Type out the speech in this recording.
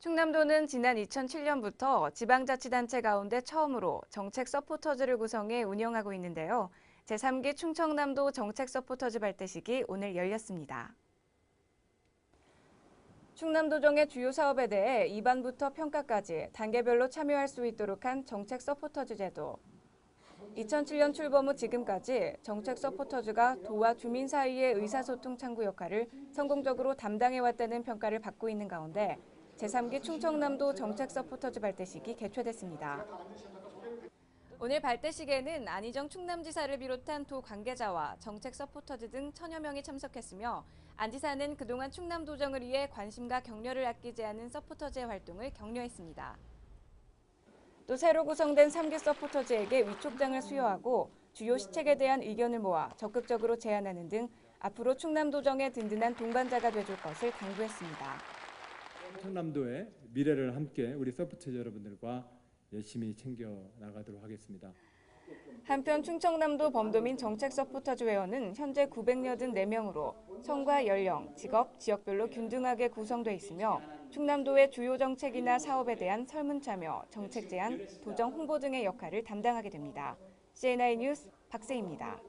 충남도는 지난 2007년부터 지방자치단체 가운데 처음으로 정책 서포터즈를 구성해 운영하고 있는데요. 제3기 충청남도 정책 서포터즈 발대식이 오늘 열렸습니다. 충남도정의 주요 사업에 대해 입안부터 평가까지 단계별로 참여할 수 있도록 한 정책 서포터즈 제도. 2007년 출범 후 지금까지 정책 서포터즈가 도와 주민 사이의 의사소통 창구 역할을 성공적으로 담당해왔다는 평가를 받고 있는 가운데 제3기 충청남도 정책 서포터즈 발대식이 개최됐습니다. 오늘 발대식에는 안희정 충남지사를 비롯한 도 관계자와 정책 서포터즈 등 천여 명이 참석했으며 안 지사는 그동안 충남도정을 위해 관심과 격려를 아끼지 않은 서포터즈의 활동을 격려했습니다. 또 새로 구성된 3기 서포터즈에게 위촉장을 수여하고 주요 시책에 대한 의견을 모아 적극적으로 제안하는 등 앞으로 충남도정의 든든한 동반자가 돼줄 것을 당부했습니다. 충남도의 미래를 함께 우리 서포터 여러분들과 열심히 챙겨 나가도록 하겠습니다. 한편 충청남도 범도민 정책 서포터즈 회원은 현재 984명으로 성과 연령, 직업, 지역별로 균등하게 구성돼 있으며 충남도의 주요 정책이나 사업에 대한 설문 참여, 정책 제안, 도정 홍보 등의 역할을 담당하게 됩니다. CNI 뉴스 박세입니다.